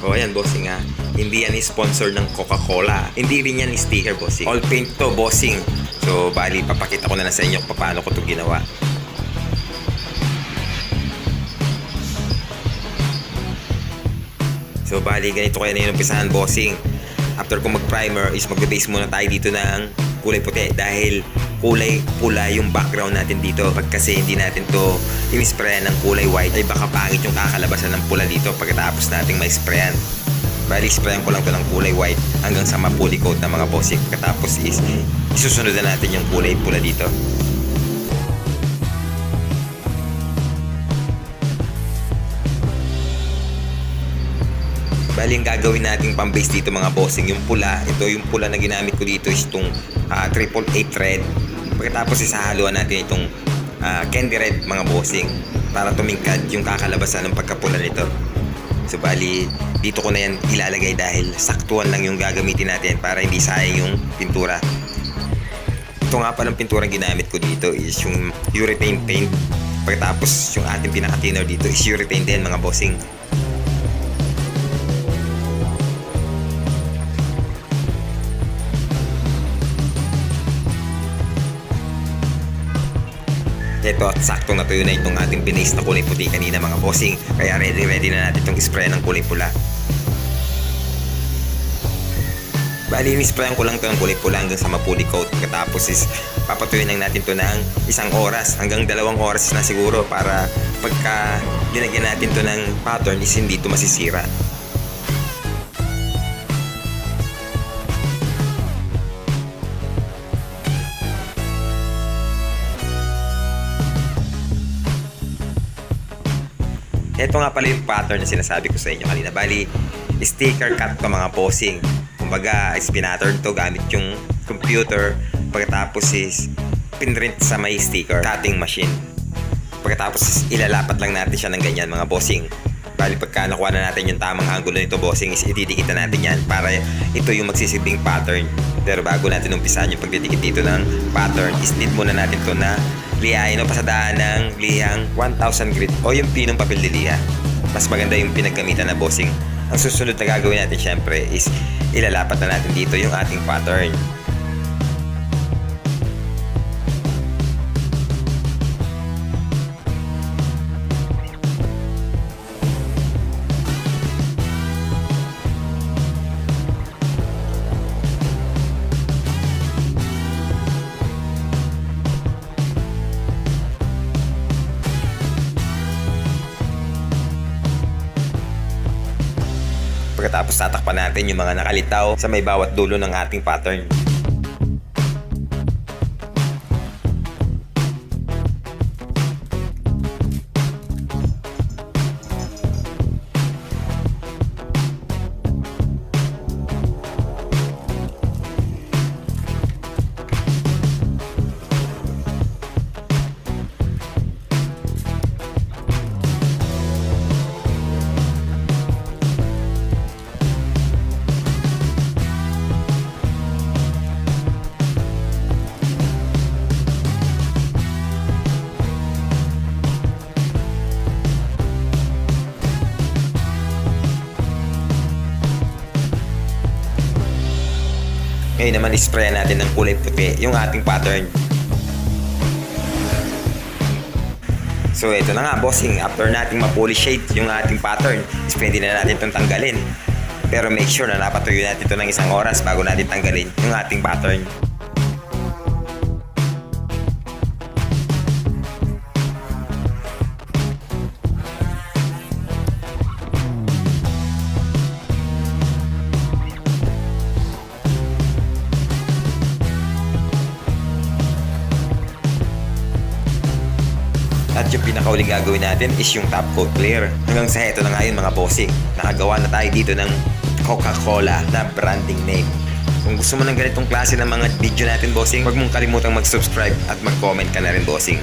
O ayan, bossing ha. Hindi yan sponsor ng Coca-Cola. Hindi rin yan sticker, bossing. All paint to, bossing. So, bali, papakita ko na lang sa inyo kung paano ko ito ginawa. So, bali, ganito kaya na yung umpisahan, bossing. After ko mag-primer is mag-base muna tayo dito ng kulay puti dahil kulay pula yung background natin dito. Pag kasi hindi natin to in-sprayan ng kulay white ay baka pangit yung kakalabasan ng pula dito pagkatapos nating ma-sprayan. Bali, sprayan ko lang to ng kulay white hanggang sa mapuli coat ng mga bossing. Pagkatapos is isusunod na natin yung kulay pula dito. Bali, ang gagawin nating pang-base dito mga bossing, yung pula, ito yung pula na ginamit ko dito is itong ah, triple A thread. Pagkatapos isahaluan natin itong ah, candy red mga bossing para tumingkad yung kakalabasan ng pagkapula nito. So bali, dito ko na yan ilalagay dahil saktuan lang yung gagamitin natin para hindi sayang yung pintura. Ito nga palang pintura ginamit ko dito is yung urethane paint. Pagkatapos yung ating pinaka-thinner dito is urethane din mga bossing. Ito at sakto na tuyo na itong ating binaste na kulay puti kanina mga bossing. Kaya ready ready na natin itong spray ng kulay pula. Bali, in-sprayan ko lang ito ng kulay pula hanggang sa mapuli coat. Pagkatapos is papatuyuin lang natin ito ng isang oras hanggang dalawang oras na siguro para pagka linagyan natin ito ng pattern is hindi ito masisira. Ito nga pala yung pattern na sinasabi ko sa inyo kanina. Bali, sticker cut to mga bossing. Kumbaga, is pinattern to gamit yung computer. Pagkatapos is pinrint sa may sticker cutting machine. Pagkatapos is ilalapat lang natin siya ng ganyan mga bossing. Bali, pagka nakuha na natin yung tamang angulo nito bossing is ididikit na natin yan para ito yung magsisilbing pattern. Pero bago natin umpisahan yung pagdidikit dito ng pattern, is need muna natin to na lihain o pasadaan ng lihang 1000 grit o yung pinong papel de liha. Mas maganda yung pinaggamitan na bossing. Ang susunod na gagawin natin syempre is ilalapat na natin dito yung ating pattern. Pagkatapos tatakpan natin yung mga nakalitaw sa may bawat dulo ng ating pattern. Ngayon naman isprayan natin ng kulay puti yung ating pattern. So ito na nga bossing, after nating ma-polish shade yung ating pattern, is pwede na natin itong tanggalin. Pero make sure na napatuyo natin ito ng isang oras bago natin tanggalin yung ating pattern. At yung pinakauling gagawin natin is yung top coat clear. Hanggang sa eto na nga yun mga bossing. Nakagawa na tayo dito ng Coca-Cola na branding name. Kung gusto mo ng ganitong klase ng mga video natin bossing, huwag mong kalimutang mag-subscribe at mag-comment ka na rin bossing.